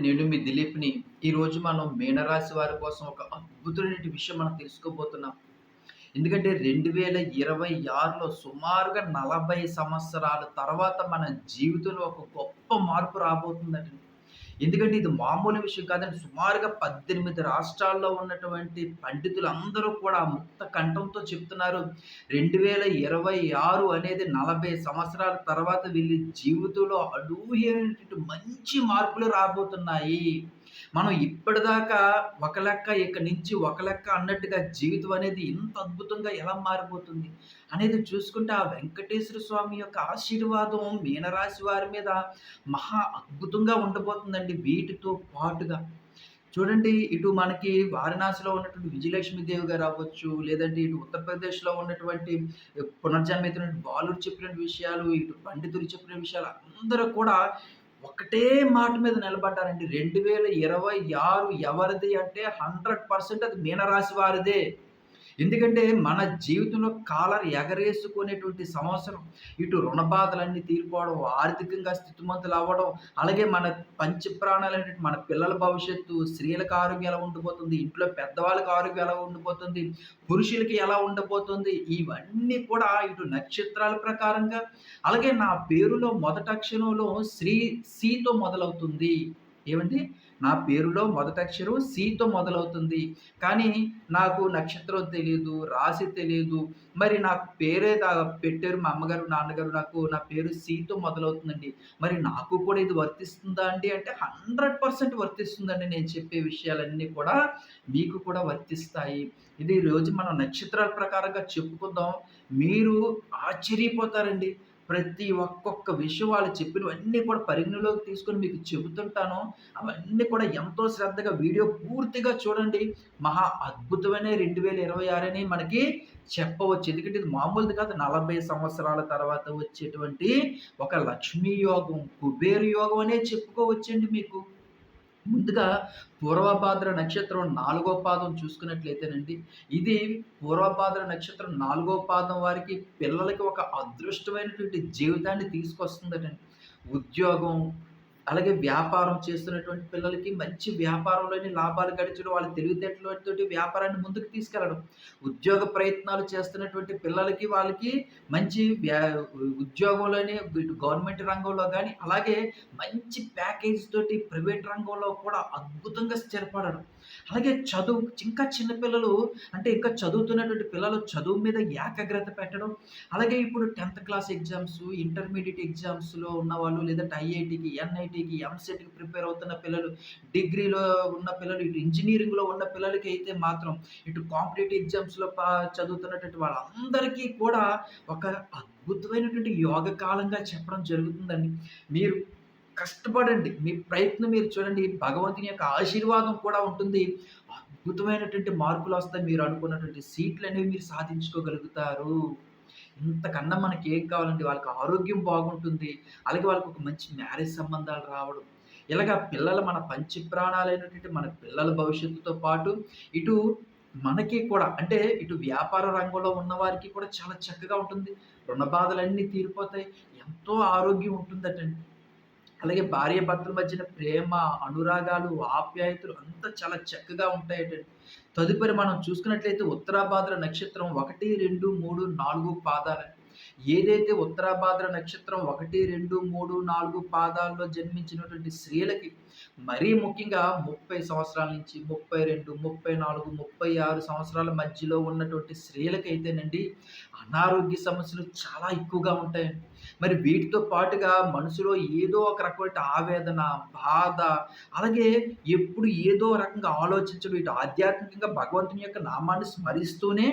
నేను మీ దిలీప్‌ని. ఈరోజు మనం మీనరాశి వారి కోసం ఒక అద్భుతమైన విషయం మనం తెలుసుకోబోతున్నాం. ఎందుకంటే 2026లో సుమారుగా 40 సంవత్సరాల తర్వాత మన జీవితంలో ఒక గొప్ప మార్పు రాబోతుందండి. ఎందుకంటే ఇది మామూలు విషయం కాదండి. సుమారుగా 18 రాష్ట్రాల్లో ఉన్నటువంటి పండితులందరూ కూడా ముక్త కంఠంతో చెప్తున్నారు. 2026 అనేది 40 సంవత్సరాల తర్వాత వీళ్ళ జీవితంలో అనూహ్యమైనటువంటి మంచి మార్పులు రాబోతున్నాయి. మనం ఇప్పటిదాకా ఒక లెక్క ఇక్కడి నుంచి ఒక లెక్క అన్నట్టుగా జీవితం అనేది ఇంత అద్భుతంగా ఎలా మారిపోతుంది అనేది చూసుకుంటే ఆ వెంకటేశ్వర స్వామి యొక్క ఆశీర్వాదం మీనరాశి వారి మీద మహా అద్భుతంగా ఉండబోతుందండి వీటితో పాటుగా. చూడండి ఇటు మనకి వారణాసిలో ఉన్నటువంటి విజయలక్ష్మీదేవి గారు అవ్వచ్చు, లేదంటే ఇటు ఉత్తరప్రదేశ్‌లో ఉన్నటువంటి పునర్జన్మ బాలుడు చెప్పిన విషయాలు, ఇటు పండితులు చెప్పిన విషయాలు అందరూ కూడా ఒకటే మాట మీద నిలబడ్డారండి. రెండు వేల ఇరవై ఆరు ఎవరిది అంటే హండ్రెడ్ పర్సెంట్ అది మీనరాశి వారిదే. ఎందుకంటే మన జీవితంలో కాలర్ ఎగరేసుకునేటువంటి సంవత్సరం. ఇటు రుణ బాధలన్నీ తీరిపోవడం, ఆర్థికంగా స్థితిమంతులవ్వడం, అలాగే మన పంచ మన పిల్లల భవిష్యత్తు, స్త్రీలకు ఆరోగ్యం ఎలా ఉండిపోతుంది ఇంట్లో పెద్దవాళ్ళకి ఆరోగ్యం ఎలా ఉండిపోతుంది పురుషులకి ఎలా ఉండబోతుంది, ఇవన్నీ కూడా ఇటు నక్షత్రాల ప్రకారంగా అలాగే నా పేరులో మొదట అక్షరంలో శ్రీ సితో మొదలవుతుంది. ఏమండి నా పేరులో మొదటక్షరం సితో మొదలవుతుంది. కానీ నాకు నక్షత్రం తెలియదు రాశి తెలియదు మరి నాకు పేరే దా పెట్టారు మా అమ్మగారు, నాన్నగారు నాకు నా పేరు సితో మొదలవుతుందండి. మరి నాకు కూడా ఇది వర్తిస్తుందా అండి అంటే 100% వర్తిస్తుందండి. నేను చెప్పే విషయాలన్నీ కూడా మీకు కూడా వర్తిస్తాయి. ఇది ఈరోజు మనం నక్షత్రాల ప్రకారంగా చెప్పుకుందాం. మీరు ఆశ్చర్యపోతారండి. ప్రతి ఒక్కొక్క విషయం వాళ్ళు చెప్పినవన్నీ కూడా పరిగణలోకి తీసుకొని మీకు చెబుతుంటాను. అవన్నీ కూడా ఎంతో శ్రద్ధగా వీడియో పూర్తిగా చూడండి. మహా అద్భుతమైన 2026 అని మనకి చెప్పవచ్చు. ఎందుకంటే ఇది మామూలుది కాదు. 40 సంవత్సరాల తర్వాత వచ్చేటువంటి ఒక లక్ష్మీ యోగం, కుబేరు యోగం అనే చెప్పుకోవచ్చండి మీకు. ముందుగా పూర్వభాద్ర నక్షత్రం నాలుగో పాదం చూసుకున్నట్లయితేనండి, ఇది పూర్వభాద్ర నక్షత్రం నాలుగో పాదం వారికి పిల్లలకి ఒక అదృష్టమైనటువంటి జీవితాన్ని తీసుకొస్తుందటండి. ఉద్యోగం, అలాగే వ్యాపారం చేస్తున్నటువంటి పిల్లలకి మంచి వ్యాపారంలోని లాభాలు గడించడం, వాళ్ళ తెలివితేటలతోటి వ్యాపారాన్ని ముందుకు తీసుకెళ్ళడం. ఉద్యోగ ప్రయత్నాలు చేస్తున్నటువంటి పిల్లలకి వాళ్ళకి మంచి వ్యా ఉద్యోగంలోనే గవర్నమెంట్ రంగంలో కానీ అలాగే మంచి ప్యాకేజ్ తోటి ప్రైవేట్ రంగంలో కూడా అద్భుతంగా స్థిరపడడం. అలాగే చదువు ఇంకా చిన్నపిల్లలు అంటే ఇంకా చదువుతున్నటువంటి పిల్లలు చదువు మీద ఏకాగ్రత పెట్టడం. అలాగే ఇప్పుడు 10థ్ క్లాస్ ఎగ్జామ్స్, ఇంటర్మీడియట్ ఎగ్జామ్స్‌లో ఉన్నవాళ్ళు లేదంటే ఎన్ఐటి ఎన్ఐటీకి, ఎంసెట్‌కి ప్రిపేర్ అవుతున్న పిల్లలు, డిగ్రీలో ఉన్న పిల్లలు, ఇటు ఇంజనీరింగ్లో ఉన్న పిల్లలకి అయితే మాత్రం ఇటు కాంపిటీటివ్ ఎగ్జామ్స్‌లో పా చదువుతున్నటువంటి వాళ్ళందరికీ కూడా ఒక అద్భుతమైనటువంటి యోగ కాలంగా చెప్పడం జరుగుతుందండి. మీరు కష్టపడండి. మీ ప్రయత్నం మీరు చూడండి. భగవంతుని యొక్క ఆశీర్వాదం కూడా ఉంటుంది. అద్భుతమైనటువంటి మార్కులు వస్తాయి మీరు అనుకున్నటువంటి సీట్లు అనేవి మీరు సాధించుకోగలుగుతారు. ఇంతకన్నా మనకి ఏం కావాలండి? వాళ్ళకి ఆరోగ్యం బాగుంటుంది. అలాగే వాళ్ళకి ఒక మంచి మ్యారేజ్ సంబంధాలు రావడం. ఇలాగ పిల్లలు మన పంచ ప్రాణాలైనటువంటి మన పిల్లల భవిష్యత్తుతో పాటు ఇటు మనకి కూడా అంటే ఇటు వ్యాపార రంగంలో ఉన్నవారికి కూడా చాలా చక్కగా ఉంటుంది. రుణ బాధలన్నీ తీరిపోతాయి. ఎంతో ఆరోగ్యం ఉంటుందటండి. అలాగే భార్యాభర్తల మధ్యన ప్రేమ, అనురాగాలు, ఆప్యాయతలు అంతా చాలా చక్కగా ఉంటాయటండి. తదుపరి మనం చూసుకున్నట్లయితే ఉత్తరాభాద్ర నక్షత్రం 1, 2, 3, 4 పాదాలండి. ఏదైతే ఉత్తరాభాద్ర నక్షత్రం 1, 2, 3, 4 పాదాల్లో జన్మించినటువంటి స్త్రీలకి మరీ ముఖ్యంగా 30 సంవత్సరాల నుంచి 32, 34, 36 సంవత్సరాల మధ్యలో ఉన్నటువంటి స్త్రీలకైతేనండి అనారోగ్య సమస్యలు చాలా ఎక్కువగా ఉంటాయండి. మరి వీటితో పాటుగా మనసులో ఏదో ఒక రకమైన ఆవేదన, బాధ అలాగే ఎప్పుడు ఏదో రకంగా ఆలోచించడం ఇటు ఆధ్యాత్మికంగా భగవంతుని యొక్క నామాన్ని స్మరిస్తూనే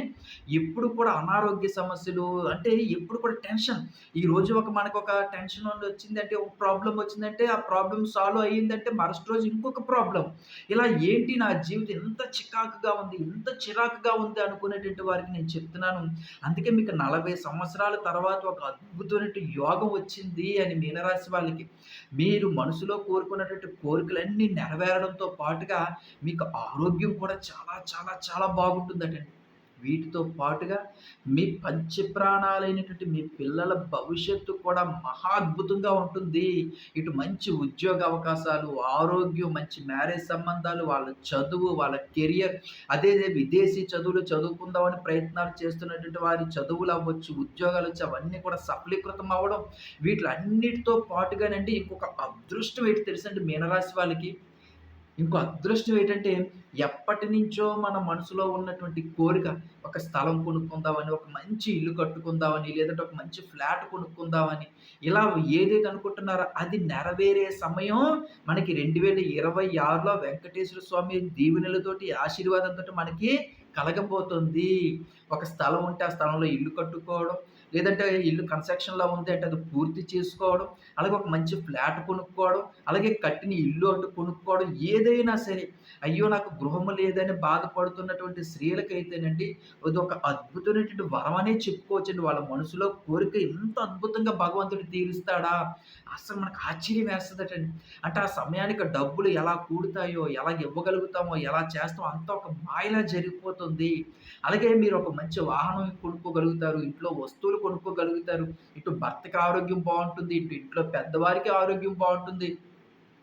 ఎప్పుడు కూడా అనారోగ్య సమస్యలు అంటే ఎప్పుడు కూడా టెన్షన్. ఈరోజు ఒక మనకొక టెన్షన్ వచ్చిందంటే, ఒక ప్రాబ్లం వచ్చిందంటే, ఆ ప్రాబ్లం సాల్వ్ అయ్యిందంటే మరుసటి రోజు ఇంకొక ప్రాబ్లం ఇలా ఏంటి నా జీవితం ఎంత చికాకుగా ఉంది, ఎంత చిరాకుగా ఉంది అనుకునేటువంటి వారికి నేను చెప్తున్నాను. అందుకే మీకు 40 సంవత్సరాల తర్వాత ఒక అద్భుతమైనటువంటి యోగం వచ్చింది అని మీనరాశి వాళ్ళకి. మీరు మనసులో కోరుకున్నటువంటి కోరికలన్నీ నెరవేరడంతో పాటుగా మీకు ఆరోగ్యం కూడా చాలా చాలా చాలా బాగుంటుందటండి. వీటితో పాటుగా మీ పంచప్రాణాలైనటువంటి మీ పిల్లల భవిష్యత్తు కూడా మహా అద్భుతంగా ఉంటుంది. ఇటు మంచి ఉద్యోగ అవకాశాలు ఆరోగ్యం మంచి మ్యారేజ్ సంబంధాలు వాళ్ళ చదువు వాళ్ళ కెరియర్ అదే విదేశీ చదువులు చదువుకుందామని ప్రయత్నాలు చేస్తున్నటువంటి వారి చదువులు అవ్వచ్చు ఉద్యోగాలు వచ్చి అవన్నీ కూడా సఫలీకృతం అవ్వడం. వీటిలన్నిటితో పాటుగానండి ఇంకొక అదృష్టం ఏంటి తెలుసండి? మీనరాశి వాళ్ళకి ఇంకో అదృష్టం ఏంటంటే ఎప్పటి నుంచో మన మనసులో ఉన్నటువంటి కోరిక ఒక స్థలం కొనుక్కుందామని ఒక మంచి ఇల్లు కట్టుకుందామని లేదంటే ఒక మంచి ఫ్లాట్ కొనుక్కుందామని ఇలా ఏదైతే అనుకుంటున్నారో అది నెరవేరే సమయం మనకి రెండు వేల ఇరవై ఆరులో వెంకటేశ్వర స్వామి దీవెనలతోటి ఆశీర్వాదంతో మనకి కలగబోతుంది. ఒక స్థలం ఉంటే ఆ స్థలంలో ఇల్లు కట్టుకోవడం లేదంటే ఇల్లు కన్స్ట్రక్షన్లో ఉంది అంటే అది పూర్తి చేసుకోవడం అలాగే ఒక మంచి ఫ్లాట్ కొనుక్కోవడం అలాగే కట్టిన ఇల్లు అంటూ కొనుక్కోవడం ఏదైనా సరే అయ్యో నాకు గృహము లేదని బాధపడుతున్నటువంటి స్త్రీలకైతేనండి అది ఒక అద్భుతమైనటువంటి వరం అనే చెప్పుకోవచ్చండి. వాళ్ళ మనసులో కోరిక ఎంత అద్భుతంగా భగవంతుడు తీరుస్తాడా? అసలు మనకు ఆశ్చర్యం వేస్తుందటండి. అంటే ఆ సమయానికి డబ్బులు ఎలా కూడుతాయో ఎలా ఇవ్వగలుగుతామో ఎలా చేస్తామో అంత ఒక మాయలా జరిగిపోతుంది. అలాగే మీరు ఒక మంచి వాహనం కొనుక్కోగలుగుతారు ఇంట్లో వస్తువులు కొనుక్కోగలుగుతారు. ఇటు భర్తకి ఆరోగ్యం బాగుంటుంది ఇటు ఇంట్లో పెద్దవారికి ఆరోగ్యం బాగుంటుంది.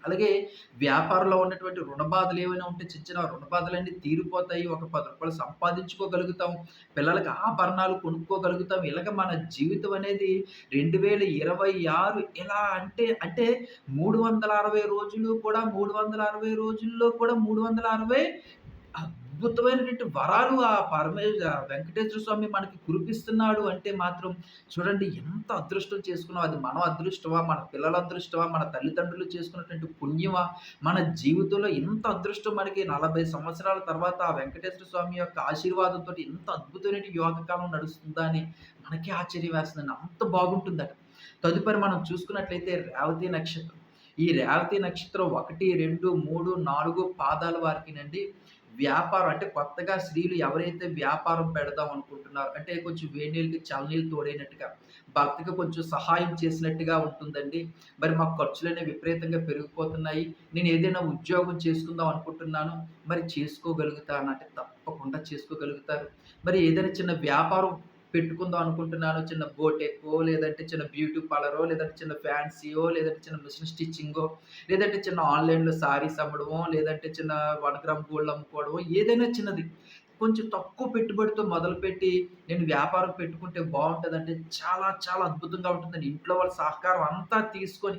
అలాగే వ్యాపారంలో ఉన్నటువంటి రుణ బాధలు ఏమైనా ఉంటే చిన్న చిన్న రుణ బాధలన్నీ తీరిపోతాయి. ఒక పది రూపాయలు సంపాదించుకోగలుగుతాం. పిల్లలకి ఆభరణాలు కొనుక్కోగలుగుతాం. ఇలాగ మన జీవితం అనేది రెండు వేల ఇరవై ఆరు ఎలా అంటే అంటే మూడు వందల అరవై రోజులు కూడా మూడు వందల అరవై రోజుల్లో కూడా మూడు వందల అరవై అద్భుతమైనటువంటి వరాలు ఆ పరమే వెంకటేశ్వర స్వామి మనకి కురిపిస్తున్నాడు అంటే మాత్రం చూడండి ఎంత అదృష్టం చేసుకున్నాం. అది మన అదృష్టమా? మన పిల్లల అదృష్టమా? మన తల్లిదండ్రులు చేసుకున్నటువంటి పుణ్యమా? మన జీవితంలో ఎంత అదృష్టం మనకి నలభై సంవత్సరాల తర్వాత ఆ వెంకటేశ్వర స్వామి యొక్క ఆశీర్వాదంతో ఎంత అద్భుతమైన యోగకాలం నడుస్తుందా అని మనకి ఆశ్చర్యం వేస్తుందండి అంత బాగుంటుందట. తదుపరి మనం చూసుకున్నట్లయితే రేవతి నక్షత్రం. ఈ రేవతి నక్షత్రం ఒకటి రెండు మూడు నాలుగు పాదాల వారికి నండి వ్యాపారం అంటే కొత్తగా స్త్రీలు ఎవరైతే వ్యాపారం పెడదాం అనుకుంటున్నారో అంటే కొంచెం వేడి నీళ్ళకి తోడైనట్టుగా భర్తకి కొంచెం సహాయం చేసినట్టుగా ఉంటుందండి. మరి మా ఖర్చులనే విపరీతంగా పెరిగిపోతున్నాయి. నేను ఏదైనా ఉద్యోగం చేసుకుందాం అనుకుంటున్నాను మరి చేసుకోగలుగుతాను అంటే తప్పకుండా చేసుకోగలుగుతారు మరి ఏదైనా చిన్న వ్యాపారం పెట్టుకుందాం అనుకుంటున్నాను. చిన్న బోటెక్కో లేదంటే చిన్న బ్యూటీ పార్లరో లేదంటే చిన్న ఫ్యాన్సీయో లేదంటే చిన్న మిషన్ స్టిచ్చింగో లేదంటే చిన్న ఆన్లైన్లో సారీస్ అమ్మడమో లేదంటే చిన్న వన్ గ్రామ్ గోల్డ్ అమ్ముకోవడమో ఏదైనా చిన్నది. కొంచెం తక్కువ పెట్టుబడితో మొదలుపెట్టి నేను వ్యాపారం పెట్టుకుంటే బాగుంటుందంటే చాలా చాలా అద్భుతంగా ఉంటుందండి. ఇంట్లో వాళ్ళ సహకారం అంతా తీసుకొని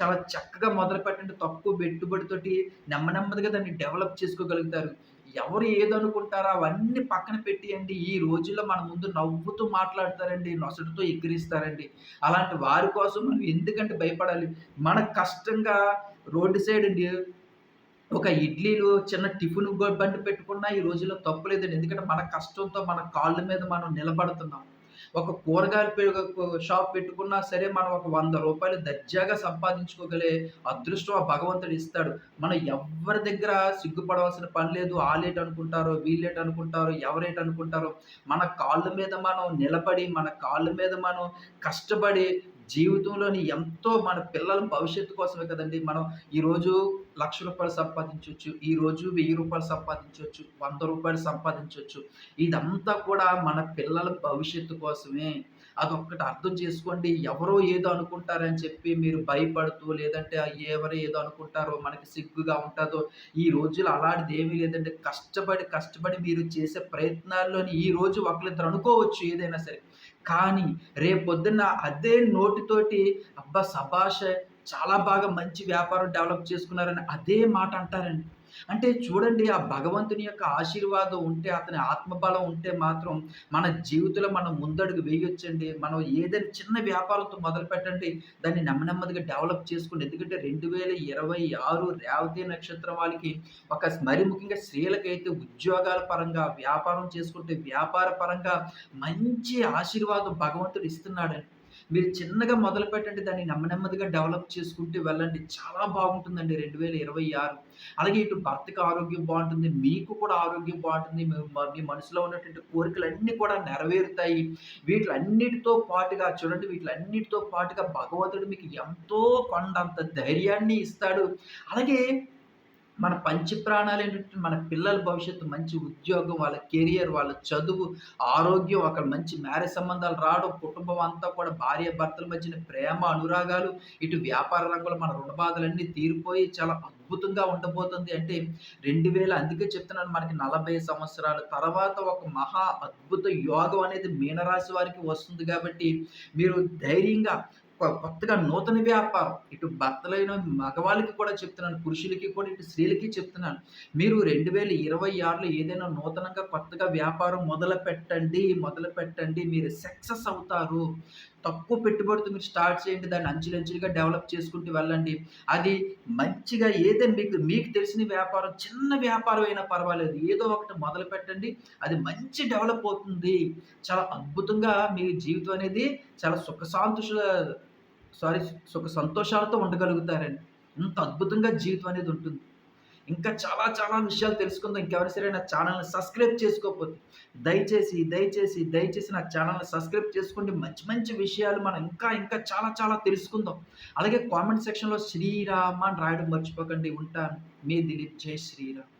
చాలా చక్కగా మొదలు పెట్టండి తక్కువ పెట్టుబడితోటి నెమ్మ నెమ్మదిగా దాన్ని డెవలప్ చేసుకోగలుగుతారు. ఎవరు ఏదనుకుంటారో అవన్నీ పక్కన పెట్టియండి. ఈ రోజుల్లో మన ముందు నవ్వుతూ మాట్లాడతారండి నొసటితో ఎక్కిరిస్తారండి. అలాంటి వారి కోసం మనం ఎందుకంటే భయపడాలి? మన కష్టంగా రోడ్డు సైడ్ ఒక ఇడ్లీలు చిన్న టిఫిన్ బండి పెట్టుకున్నా ఈ రోజుల్లో తప్పులేదండి. ఎందుకంటే మన కష్టంతో మన కాళ్ళ మీద మనం నిలబడుతున్నాం. ఒక కూరగాయల షాప్ పెట్టుకున్నా సరే మనం ఒక వంద రూపాయలు దర్జాగా సంపాదించుకోగలే అదృష్టం ఆ భగవంతుడు ఇస్తాడు. మనం ఎవరి దగ్గర సిగ్గుపడవలసిన పని లేదు. ఆలేట్ అనుకుంటారో వీలేట్ అనుకుంటారో ఎవరేట్ అనుకుంటారో. మన కాళ్ళ మీద మనం నిలబడి మన కాళ్ళ మీద మనం కష్టపడి జీవితంలోని ఎంతో మన పిల్లల భవిష్యత్తు కోసమే కదండి మనం ఈరోజు లక్ష రూపాయలు సంపాదించవచ్చు ఈరోజు వెయ్యి రూపాయలు సంపాదించవచ్చు వంద రూపాయలు సంపాదించవచ్చు ఇదంతా కూడా మన పిల్లల భవిష్యత్తు కోసమే. అదొక్కటి అర్థం చేసుకోండి. ఎవరో ఏదో అనుకుంటారని చెప్పి మీరు భయపడుతూ లేదంటే ఎవరు ఏదో అనుకుంటారో మనకి సిగ్గుగా ఉంటుందో ఈ రోజులు అలాంటిది ఏమీ లేదంటే కష్టపడి కష్టపడి మీరు చేసే ప్రయత్నాల్లోని ఈ రోజు ఒకరిద్దరు అనుకోవచ్చు ఏదైనా సరే. కానీ రేపొద్దున్న అదే నోటితోటి అబ్బా సభాష చాలా బాగా మంచి వ్యాపారం డెవలప్ చేసుకున్నారని అదే మాట అంటారండి. అంటే చూడండి ఆ భగవంతుని యొక్క ఆశీర్వాదం ఉంటే అతని ఆత్మబలం ఉంటే మాత్రం మన జీవితంలో మనం ముందడుగు వేయొచ్చండి. మనం ఏదైనా చిన్న వ్యాపారంతో మొదలు పెట్టండి దాన్ని నెమ్మనెమ్మదిగా డెవలప్ చేసుకోండి ఎందుకంటే రెండు వేల ఇరవై ఆరు రేవతి నక్షత్రం వాళ్ళకి ఒక మరి ముఖ్యంగా స్త్రీలకైతే ఉద్యోగాల పరంగా వ్యాపారం చేసుకుంటే వ్యాపార పరంగా మంచి ఆశీర్వాదం భగవంతుడు ఇస్తున్నాడండి. మీరు చిన్నగా మొదలు పెట్టండి దాన్ని నెమ్మదిగా డెవలప్ చేసుకుంటూ వెళ్ళండి. చాలా బాగుంటుందండి రెండు వేల ఇరవై ఆరు. అలాగే ఇటు భర్తకి ఆరోగ్యం బాగుంటుంది మీకు కూడా ఆరోగ్యం బాగుంటుంది. మీ మనసులో ఉన్నటువంటి కోరికలన్నీ కూడా నెరవేరుతాయి. వీటిలన్నిటితో పాటుగా చూడండి వీటిలన్నిటితో పాటుగా భగవంతుడు మీకు ఎంతో కొండంత ధైర్యాన్ని ఇస్తాడు. అలాగే మన పంచప్రాణాలు ఏంటంటే మన పిల్లల భవిష్యత్తు మంచి ఉద్యోగం వాళ్ళ కెరియర్ వాళ్ళ చదువు ఆరోగ్యం అక్కడ మంచి మ్యారేజ్ సంబంధాలు రావడం కుటుంబం అంతా కూడా భార్య భర్తల మధ్యన ప్రేమ అనురాగాలు ఇటు వ్యాపార రంగంలో మన రుణ బాధలన్నీ తీరిపోయి చాలా అద్భుతంగా ఉండబోతుంది. అంటే రెండు వేల అందుకే చెప్తున్నాను మనకి నలభై సంవత్సరాల తర్వాత ఒక మహా అద్భుత యోగం అనేది మీనరాశి వారికి వస్తుంది కాబట్టి మీరు ధైర్యంగా కొత్తగా నూతన వ్యాపారం ఇటు భర్తలైన మగవాళ్ళకి కూడా చెప్తున్నాను. పురుషులకి కూడా ఇటు స్త్రీలకి చెప్తున్నాను. మీరు 2026లో ఏదైనా నూతనంగా కొత్తగా వ్యాపారం మొదలు పెట్టండి మొదలు పెట్టండి మీరు సక్సెస్ అవుతారు. తక్కువ పెట్టుబడితో మీరు స్టార్ట్ చేయండి. దాన్ని అంచులంచులుగా డెవలప్ చేసుకుంటూ వెళ్ళండి. అది మంచిగా ఏదైనా మీకు మీకు తెలిసిన వ్యాపారం చిన్న వ్యాపారం అయినా పర్వాలేదు. ఏదో ఒకటి మొదలుపెట్టండి. అది మంచి డెవలప్ అవుతుంది. చాలా అద్భుతంగా మీ జీవితం అనేది చాలా సుఖ సారీ సుఖ సంతోషాలతో ఉండగలుగుతారండి. ఇంత అద్భుతంగా జీవితం అనేది ఉంటుంది. ఇంకా చాలా చాలా విషయాలు తెలుసుకుందాం. ఇంకెవరి సరే నా ఛానల్ని సబ్స్క్రైబ్ చేసుకోకపోతే దయచేసి, దయచేసి, దయచేసి నా ఛానల్ని సబ్స్క్రైబ్ చేసుకోండి. మంచి మంచి విషయాలు మనం ఇంకా ఇంకా చాలా చాలా తెలుసుకుందాం. అలాగే కామెంట్ సెక్షన్‌లో శ్రీరామ అని రాయడం మర్చిపోకండి. ఉంటాను. మీ దిలీప్. జై శ్రీరామ్.